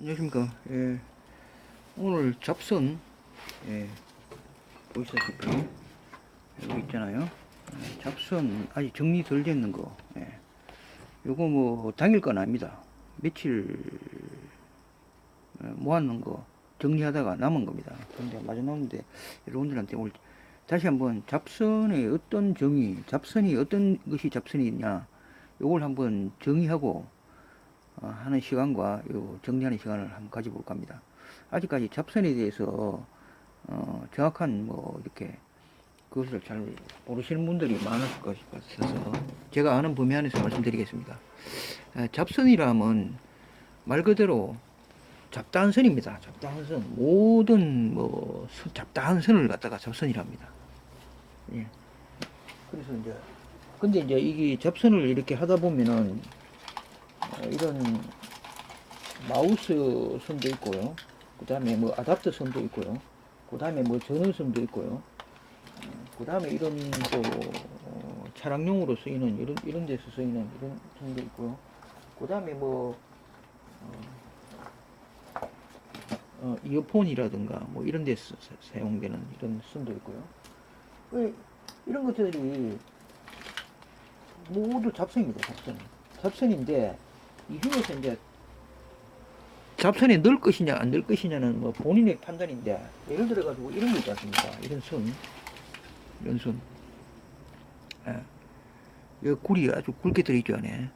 안녕하십니까. 예. 오늘 잡선, 예. 보시다시피, 여기 있잖아요. 예, 잡선, 아직 정리 덜 됐는 거. 예. 요거 뭐, 당일 건 아닙니다. 며칠, 예, 모았는 거, 정리하다가 남은 겁니다. 근데 마저 나오는데, 여러분들한테 오늘 다시 한번 잡선의 어떤 정의, 잡선이 어떤 것이 잡선이냐, 요걸 한번 정의하고, 어, 하는 시간과 요 정리하는 시간을 한번 가져볼까 합니다. 아직까지 잡선에 대해서 어, 정확한 뭐 이렇게 그것을 잘 모르시는 분들이 많을 것 같아서 제가 아는 범위 안에서 말씀드리겠습니다. 에, 잡선이라면 말 그대로 잡다한 선입니다. 잡다한 선 모든 뭐 선- 잡다한 선을 갖다가 잡선이랍니다. 예. 그래서 이제 근데 이제 이게 잡선을 이렇게 하다 보면은 어, 이런 마우스 선도 있고요. 그 다음에 뭐 아답터 선도 있고요. 그 다음에 뭐 전원선도 있고요. 그 다음에 이런 또 어, 차량용으로 쓰이는 이런 이런 데서 쓰이는 이런 선도 있고요. 그 다음에 뭐 어, 어, 이어폰이라든가 뭐 이런 사- 사용되는 이런 선도 있고요. 왜 이런 것들이 모두 잡선입니다. 잡선. 잡선인데 이 중에서 이제 잡선에 넣을 것이냐 안 넣을 것이냐는 뭐 본인의 판단인데 예를 들어 가지고 이런 거 있지 않습니까? 이런 선, 이런 선, 예. 이 굴이 아주 굵게 들어있죠 안에.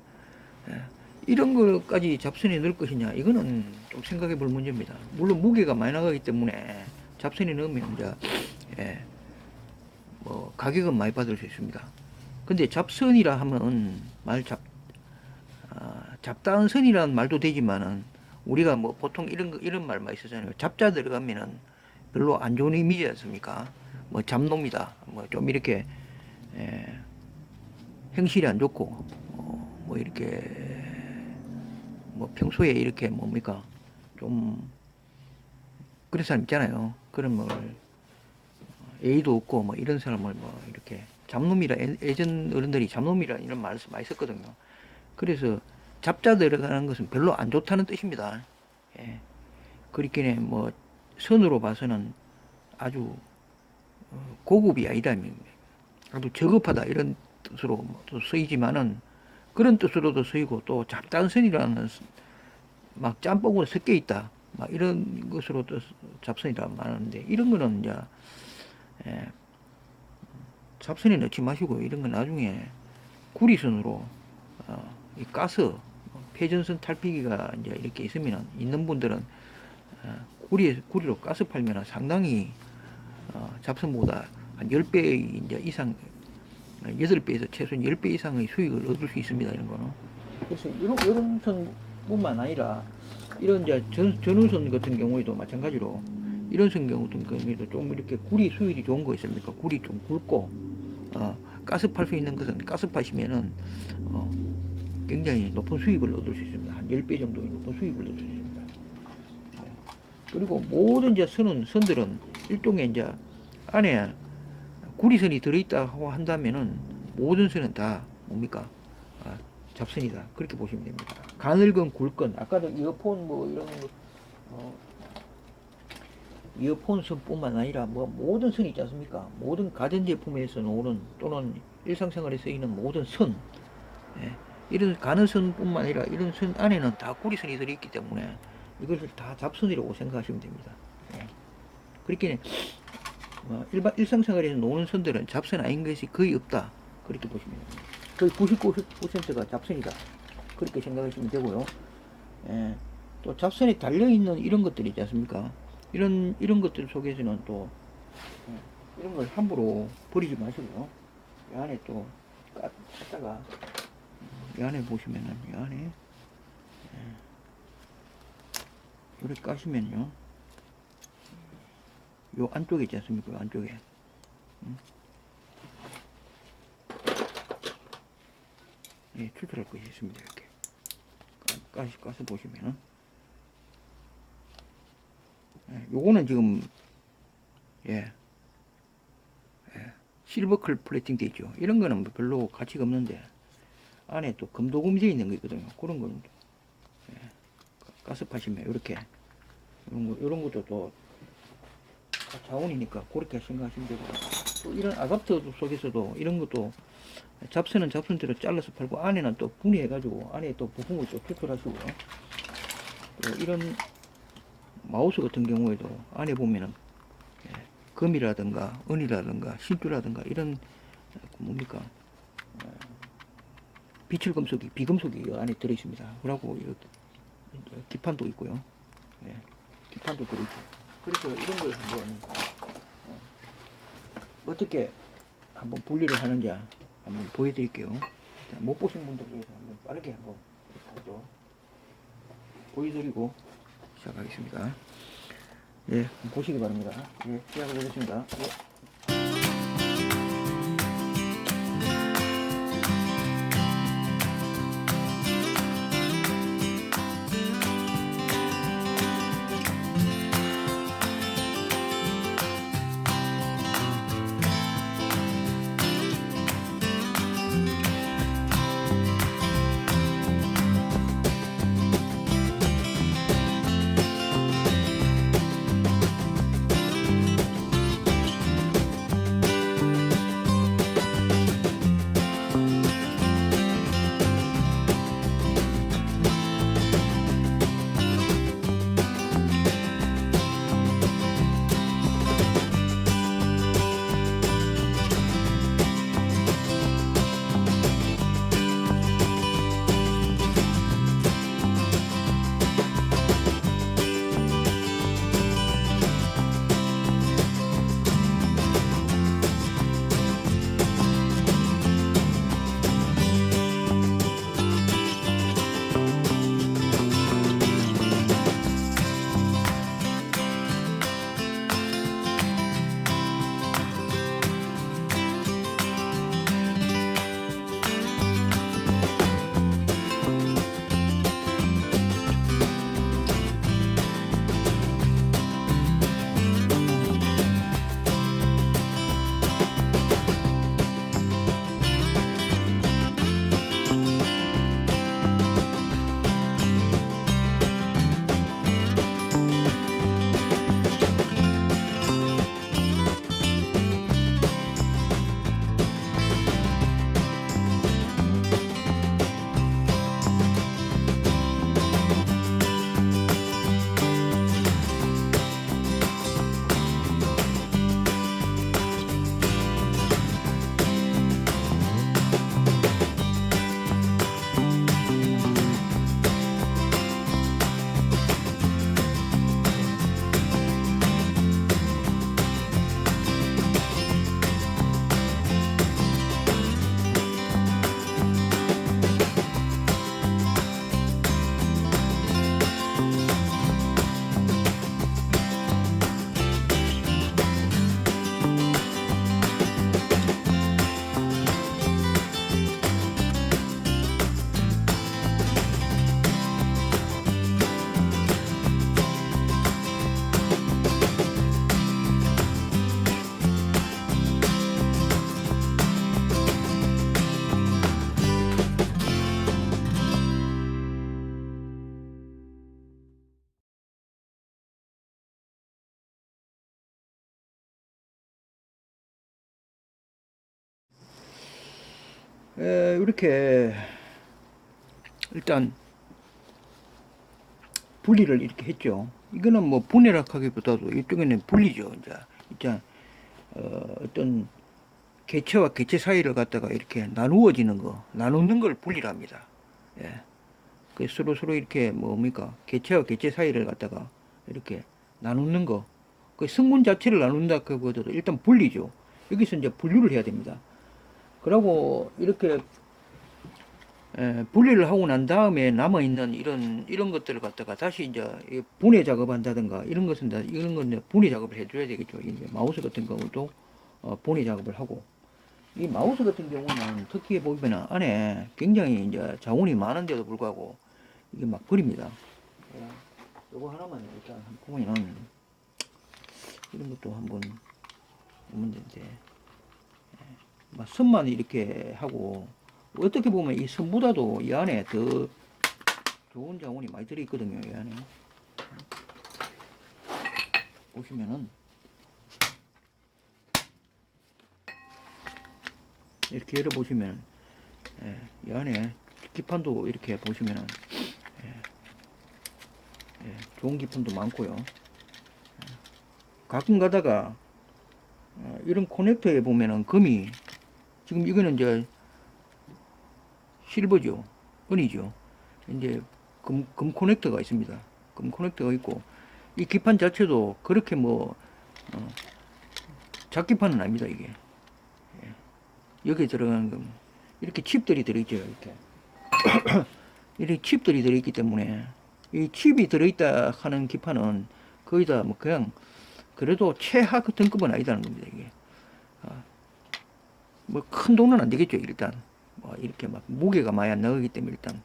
예. 이런 거까지 잡선에 넣을 것이냐 이거는 좀 생각해 볼 문제입니다. 물론 무게가 많이 나가기 때문에 잡선에 넣으면 이제 예, 뭐 가격은 많이 받을 수 있습니다. 근데 잡선이라 하면 말 잡, 아, 잡다한 선이라는 말도 되지만은 우리가 뭐 보통 이런 거, 이런 말만 있었잖아요. 잡자 들어가면은 별로 안 좋은 이미지 않습니까? 뭐 잡놈이다. 뭐 좀 이렇게 에, 행실이 안 좋고 어, 뭐 이렇게 뭐 평소에 이렇게 뭡니까 좀 그런 사람 있잖아요. 그런 뭐 예의도 없고 뭐 이런 사람을 뭐 이렇게 잡놈이라 예- 예전 어른들이 잡놈이라 이런 말을 많이 썼거든요. 그래서 잡자 들어가는 것은 별로 안 좋다는 뜻입니다. 예. 그렇기에 뭐 선으로 봐서는 아주 어, 고급이 아니다. 아주 저급하다 이런 뜻으로 뭐또 쓰이지만은 그런 뜻으로도 쓰이고 또 잡다한 선이라는 스- 막 짬뽕으로 섞여 있다. 막 이런 것으로 또 잡선이라 말하는데 이런 거는 이제 예, 잡선에 넣지 마시고 이런 건 나중에 구리선으로 어, 이 가스 폐전선 탈피기가 이제 이렇게 있으면 있는 분들은 어, 구리 구리로 가스 팔면 상당히 어, 잡선보다 한 10배 이제 이상 8배에서 최소한 10배 이상의 수익을 얻을 수 있습니다 이런 거는. 그래서 이런 이런 선뿐만 아니라 이런 이제 전, 전후선 같은 경우에도 마찬가지로 이런 선 경우도 좀 이렇게 구리 수율이 좋은 거 있습니까? 구리 좀 굵고 어, 가스 팔 수 있는 것은 가스 파시면은 어, 굉장히 높은 수익을 얻을 수 있습니다. 한 10배 정도의 높은 수익을 얻을 수 있습니다. 네. 그리고 모든 이제 선은, 선들은 일종의 이제 안에 구리선이 들어있다고 한다면은 모든 선은 다 뭡니까? 아, 잡선이다. 그렇게 보시면 됩니다. 가늘건 굵건, 아까도 이어폰 뭐 이런 거, 어, 이어폰 선뿐만 아니라 뭐 모든 선이 있지 않습니까? 모든 가전제품에서 나오는 또는 일상생활에 쓰이는 모든 선, 예. 이런 가는 선뿐만 아니라 이런 선 안에는 다 구리선이 들어있기 때문에 이것을 다 잡선이라고 생각하시면 됩니다. 예. 그렇게 뭐 일반 일상생활에서 노는 선들은 잡선 아닌 것이 거의 없다. 그렇게 보시면 됩니다. 거의 99%가 잡선이다. 그렇게 생각하시면 되고요. 예. 또 잡선에 달려 있는 이런 것들이 있지 않습니까? 이런 이런 것들 속에서는 또 예, 이런 걸 함부로 버리지 마시고요. 이 안에 또 까- 갖다가 이 안에 보시면은 이 안에 예, 이렇게 까시면요. 요 안쪽에 있지 않습니까? 요 안쪽에. 음. 예, 출출할 것이 있습니다. 이렇게. 까- 까시, 까서 보시면은. 예, 요거는 지금, 예. 예, 실버클 플레이팅 돼 있죠. 이런 거는 뭐 별로 가치가 없는데, 안에 또 금도 금제 있는 거 있거든요. 그런 거는, 예, 가습하시면 이렇게 이런 거 이런 것도 또 자원이니까 그렇게 생각하시면 되고. 또 이런 아답터 속에서도 이런 것도 잡선은 잡선대로 잘라서 팔고 안에는 또 분해해가지고 안에 또 부품을 또 추출하시고요. 또 이런 마우스 같은 경우에도 안에 보면은 예, 금이라든가 은이라든가 신주라든가 이런 그 뭡니까? 어, 비철금속이 비금속이 이 안에 들어 있습니다. 그리고 이렇게 기판도 있고요. 예, 기판도 들어 있고. 그래서 이런 걸 한번 어, 어떻게 한번 분리를 하는지 한번 보여드릴게요. 자, 못 보신 분들 위해서 한번 빠르게 한번 또 보여드리고 시작하겠습니다. 예, 보시기 바랍니다. 예, 시작을 하겠습니다. 예. 에, 이렇게 일단 분리를 이렇게 했죠. 이거는 뭐 분해라하기보다도 이쪽에는 분리죠. 이제 이제 어, 어떤 개체와 개체 사이를 갖다가 이렇게 나누어지는 거, 나누는 걸 분리랍니다. 예. 그 서로 서로 이렇게 뭡니까 개체와 개체 사이를 갖다가 이렇게 나누는 거, 그 성분 자체를 나눈다 그보다도 일단 분리죠. 여기서 이제 분류를 해야 됩니다. 그러고 이렇게 에, 분리를 하고 난 다음에 남아 있는 이런 이런 것들을 갖다가 다시 이제 이 분해 작업한다든가 이런 것은 다 이런 건 분해 작업을 해줘야 되겠죠. 이제 마우스 같은 경우도 어, 분해 작업을 하고 이 마우스 같은 경우는 특히 보면은 안에 굉장히 이제 자원이 많은데도 불구하고 이게 막 버립니다. 예, 요거 하나만 일단 보면은 이런 것도 한번 보면 되는데 막 선만 이렇게 하고 어떻게 보면 이 선보다도 이 안에 더 좋은 자원이 많이 들어있거든요, 이 안에. 보시면은, 이렇게 열어보시면, 예, 이 안에 기판도 이렇게 보시면은, 예, 예, 좋은 기판도 많고요. 예, 가끔 가다가, 어, 이런 커넥터에 보면은 금이, 지금 이거는 이제 실버죠. 은이죠. 이제 금, 금 커넥터가 있습니다. 금 커넥터가 있고, 이 기판 자체도 그렇게 뭐, 어, 작기판은 아닙니다, 이게. 예. 여기에 들어가는 금, 이렇게 칩들이 들어있죠, 이렇게. 이렇게 칩들이 들어있기 때문에, 이 칩이 들어있다 하는 기판은 거의 다 뭐 그냥, 그래도 최하 등급은 아니다는 겁니다, 이게. 뭐 큰 돈은 안 되겠죠, 일단. 뭐 이렇게 막 무게가 많이 안 나가기 때문에 일단.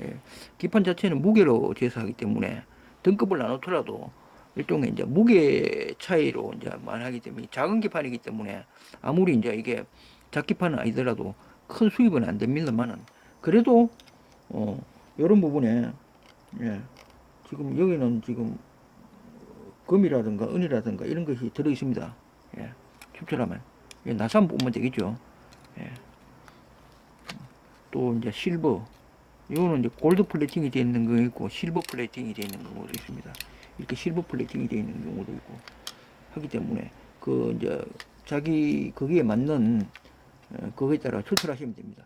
예, 기판 자체는 무게로 제사하기 때문에 등급을 나누더라도 일종의 이제 무게 차이로 이제 말하기 때문에 작은 기판이기 때문에 아무리 이제 이게 작기판은 아니더라도 큰 수입은 안 됩니다만은 그래도 어 이런 부분에 예, 지금 여기는 지금 금이라든가 은이라든가 이런 것이 들어 있습니다. 예, 춥철하면 예, 나산 보면 되겠죠. 예. 또 이제 실버 이거는 이제 골드 플레이팅이 되어 있는 거 있고 실버 플레이팅이 되어 있는 경우도 있습니다. 이렇게 실버 플레이팅이 되어 있는 경우도 있고 하기 때문에 그 이제 자기 거기에 맞는 어, 그거에 따라 추출하시면 됩니다.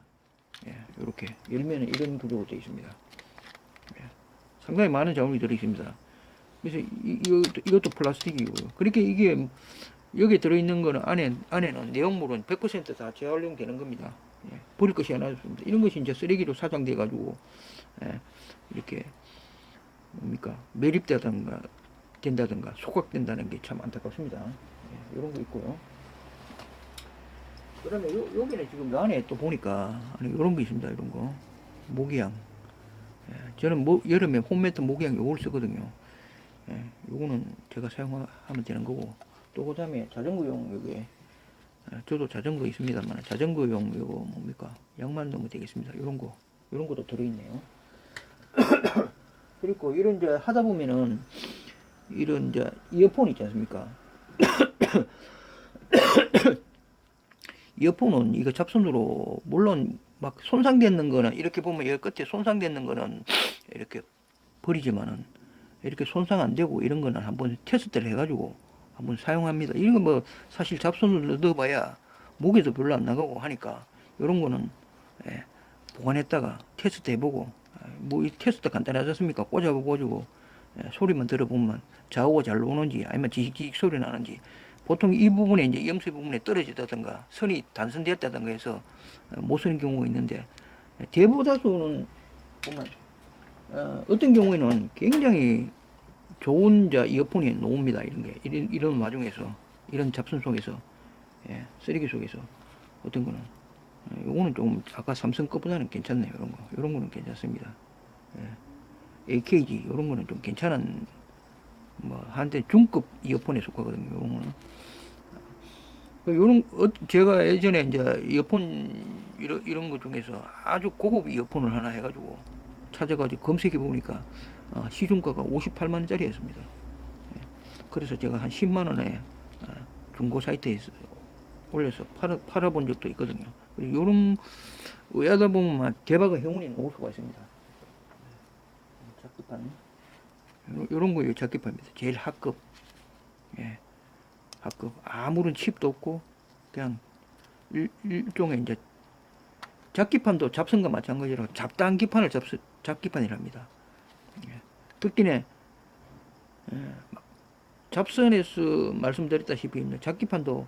예, 이렇게 열면은 이런 구조로 되어 있습니다. 예, 상당히 많은 자원이 들어 있습니다. 그래서 이, 이것도, 이것도 플라스틱이고요. 그렇게 이게 여기 들어있는 거는 안에 안에는 내용물은 100%다 재활용되는 겁니다. 예, 버릴 것이 하나 없습니다. 이런 것이 이제 쓰레기로 사장돼 가지고 예, 이렇게 뭡니까 매립되든가 된다든가 소각된다는 게 참 안타깝습니다. 예, 이런 거 있고요. 그 다음에 요, 여기는 지금 요 안에 또 보니까 아니, 이런 거 있습니다. 이런 거 모기향. 예, 저는 뭐, 여름에 홈매트 모기향 요걸 쓰거든요. 예, 요거는 제가 사용하면 되는 거고 또 그 다음에 자전거용 여기 아, 저도 자전거 있습니다만 자전거용 요거 뭡니까? 양만 넣으면 되겠습니다. 요런 거 요런 것도 들어있네요. 그리고 이런 이제 하다 보면은 이런 이제 이어폰 있지 않습니까? 이어폰은 이거 잡선으로 물론 막 손상되는 거는 이렇게 보면 여기 끝에 손상되는 거는 이렇게 버리지만은 이렇게 손상 안 되고 이런 거는 한번 테스트를 해가지고 한번 사용합니다. 이런 거 뭐 사실 잡선을 넣어봐야 무게도 별로 안 나가고 하니까 이런 거는 예, 보관했다가 테스트 해보고 뭐 이 테스트 간단하지 않습니까? 꽂아보고 꽂고 예, 소리만 들어보면 좌우가 잘 나오는지 아니면 지직지직 소리 나는지 보통 이 부분에 이제 염소 부분에 떨어지다든가 선이 단선되었다든가 해서 어, 못 쓰는 경우가 있는데 예, 대부다수는 보면 어, 어떤 경우에는 굉장히 좋은 자 이어폰이 나옵니다. 이런 게 이런, 이런 와중에서 이런 잡선 속에서 예, 쓰레기 속에서 어떤 거는 예, 요거는 좀 아까 삼성 거보다는 괜찮네요. 이런 거 이런 거는 괜찮습니다. 예, AKG 이런 거는 좀 괜찮은 뭐 한때 중급 이어폰에 속하거든요. 요런 거는 그 요런 어, 제가 예전에 이제 이어폰 이런 이런 거 중에서 아주 고급 이어폰을 하나 해가지고 찾아가지고 검색해 보니까 어, 시중가가 58만 원짜리였습니다. 예. 그래서 제가 한 10만 원에 어, 중고 사이트에 올려서 팔아, 팔아본 적도 있거든요. 이런 의하다 보면 막 개박의 행운이 나올 수가 있습니다. 작기판 이런 거 작기판입니다. 제일 하급 예, 하급 아무런 칩도 없고 그냥 일, 일종의 이제 잡기판도 잡선과 마찬가지로 잡다한 기판을 잡, 잡기판이랍니다. 예. 특기네 예. 잡선에서 말씀드렸다시피 잡기판도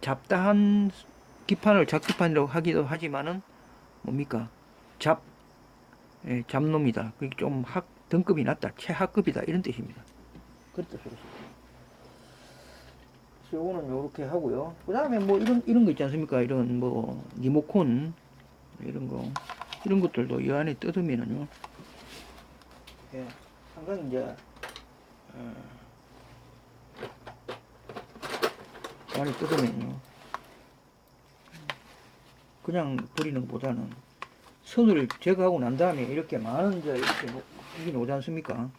잡다한 기판을 잡기판이라고 하기도 하지만은 뭡니까 잡 예, 잡놈이다. 그게 좀 학 등급이 낮다, 최하급이다 이런 뜻입니다. 그래서 요거는 요렇게 하고요. 그 다음에 뭐 이런 이런 거 있지 않습니까? 이런 뭐 리모컨 이런 거 이런 것들도 이 안에 뜯으면은요. 예, 상당히 이제 어, 이 안에 뜯으면요. 그냥 버리는 것보다는 선을 제거하고 난 다음에 이렇게 많은 이제 이렇게 놓- 이게 나오지 않습니까?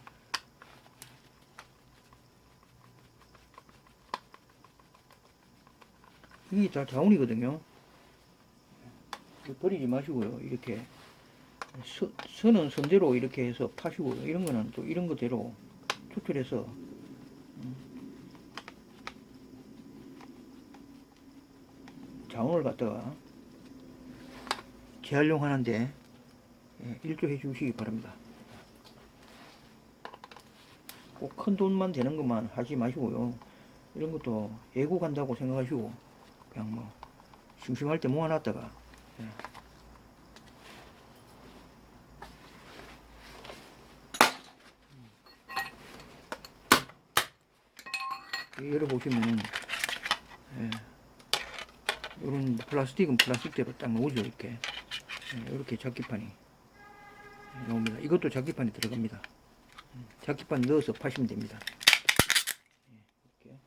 이게 다 자원이거든요. 이거 버리지 마시고요. 이렇게 선, 선은 선대로 이렇게 해서 파시고 이런 거는 또 이런 거대로 추출해서 음, 자원을 갖다가 재활용하는데 예, 일조해 주시기 바랍니다. 꼭 큰 돈만 되는 것만 하지 마시고요. 이런 것도 예고 간다고 생각하시고 그냥 뭐 심심할 때 모아놨다가 열어보시면은 예. 이런 플라스틱은 플라스틱대로 딱 놓으죠 이렇게 예, 이렇게 잡기판이 나옵니다. 이것도 잡기판에 들어갑니다. 음, 잡기판 넣어서 파시면 됩니다. 예, 이렇게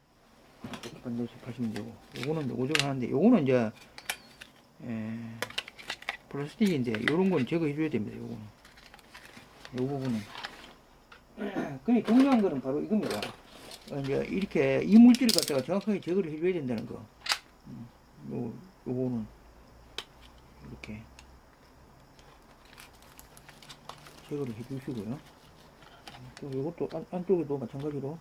잡기판 넣어서 파시면 되고 요거는 요거저거 하는데 요거는 이제 예, 플라스틱인데 요런 건 제거해 줘야 됩니다. 요거는 요 부분은 그게 중요한 거는 바로 이겁니다. 어, 이제 이렇게 이 물질을 갖다가 정확하게 제거를 해줘야 된다는 거. 음, 요 요거는 이렇게 제거를 해주시고요. 또 요것도 안, 안쪽에도 마찬가지로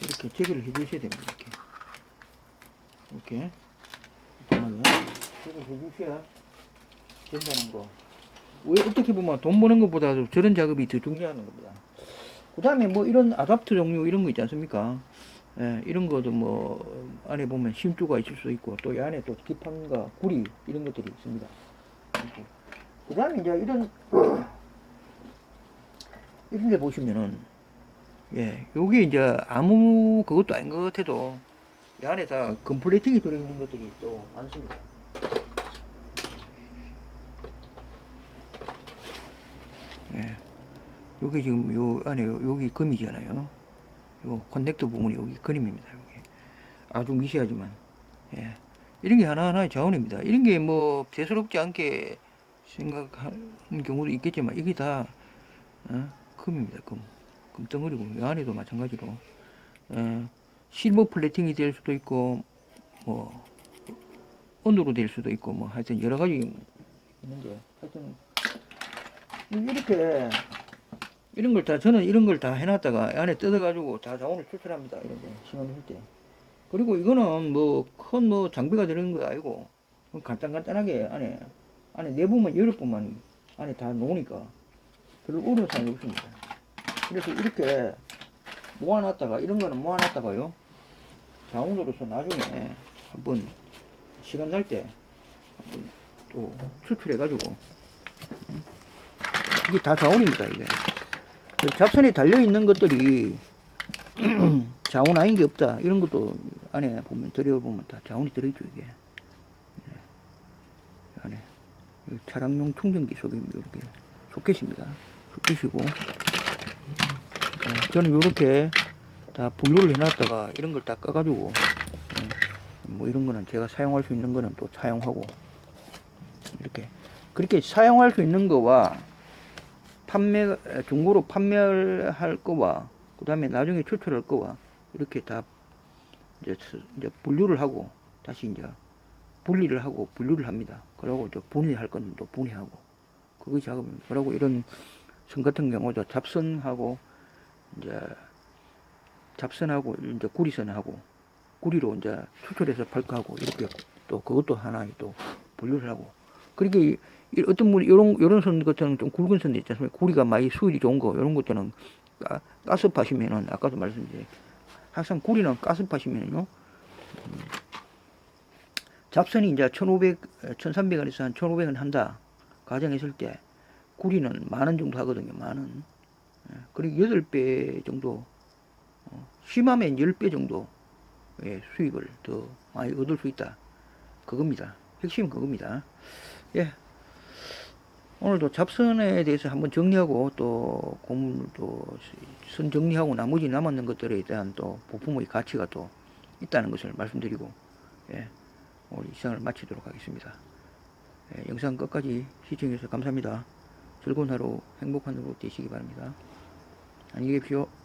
이렇게 제거를 해주셔야 됩니다. 이렇게 이렇게 잠깐만요. 제거를 해주셔야 된다는 거. 왜 어떻게 보면 돈 버는 것보다도 저런 작업이 더 중요한 겁니다. 그 다음에 뭐 이런 아답터 종류 이런 거 있지 않습니까? 예, 이런 것도 뭐 안에 보면 심주가 있을 수 있고 또 이 안에 또 기판과 구리 이런 것들이 있습니다. 그 다음에 이제 이런 이런 데 보시면은 예, 요게 이제 아무 그것도 아닌 것 같아도 이 안에 다 컴플레이팅이 들어있는 것들이 또 많습니다. 요게 지금 요 안에 요- 여기 금이잖아요. 요 커넥터 부분이 여기 그림입니다. 여기 아주 미세하지만 예. 이런 게 하나하나의 자원입니다. 이런 게 뭐 대수롭지 않게 생각하는 경우도 있겠지만 이게 다 어? 금입니다. 금. 금덩어리고 이 안에도 마찬가지로 어, 실버 플래팅이 될 수도 있고 뭐 은으로 될 수도 있고 뭐 하여튼 여러 가지 있는데 하여튼 이렇게 이런 걸 다 저는 이런 걸 다 해놨다가 안에 뜯어가지고 다 자원을 추출합니다. 이런 거 시간을 할 때. 그리고 이거는 뭐 큰 뭐 장비가 들어있는 거 아니고 간단간단하게 안에 안에 내부만 열을 뿐만 안에 다 놓으니까 별로 어려운 사항이 없습니다. 그래서 이렇게 모아놨다가 이런 거는 모아놨다가요 자원으로서 나중에 한번 시간 날 때 한번 또 추출해가지고 이게 다 자원입니다 이게. 그 잡선에 달려 있는 것들이 자원 아닌 게 없다. 이런 것도 안에 보면 들여보면 다 자원이 들어있죠 이게. 네. 안에 차량용 충전기 속에 이렇게 소켓입니다. 소켓이고 네, 저는 이렇게 다 분류를 해놨다가 이런 걸다 꺼가지고 네, 뭐 이런 거는 제가 사용할 수 있는 거는 또 사용하고 이렇게 그렇게 사용할 수 있는 거와 판매 에, 중고로 판매할 거와 그 다음에 나중에 추출할 거와 이렇게 다 이제, 스- 이제 분류를 하고 다시 이제 분리를 하고 분류를 합니다. 그러고 또 분리할 건 또 분리하고 그거 작업입니다. 그러고 이런 선 같은 경우도 잡선하고 이제 잡선하고 이제 구리선하고 구리로 이제 추출해서 발크하고 이렇게 또 그것도 하나의 또 분류를 하고 이 어떤 분 요런 요런 선 같은 좀 굵은 선도 있지 않습니까? 구리가 많이 수율이 좋은 거 요런 것들은 가, 가스 파시면은 아까도 말씀드린 항상 구리는 가스 파시면은요. 음, 잡선이 이제 1,500, 1,300원에서 한 1,500원 한다. 가정했을 때 구리는 만 원 정도 하거든요 만 원. 예, 그리고 8배 정도 어, 심하면 10배 정도 의 수익을 더 많이 얻을 수 있다. 그겁니다. 핵심은 그겁니다 예 오늘도 잡선에 대해서 한번 정리하고 또 고문 또선 정리하고 나머지 남았는 것들에 대한 또 부품의 가치가 또 있다는 것을 말씀드리고 예, 오늘 이 시간을 마치도록 하겠습니다. 예, 영상 끝까지 시청해 주셔서 감사합니다. 즐거운 하루, 행복한 하루 되시기 바랍니다. 안녕히 계십시오.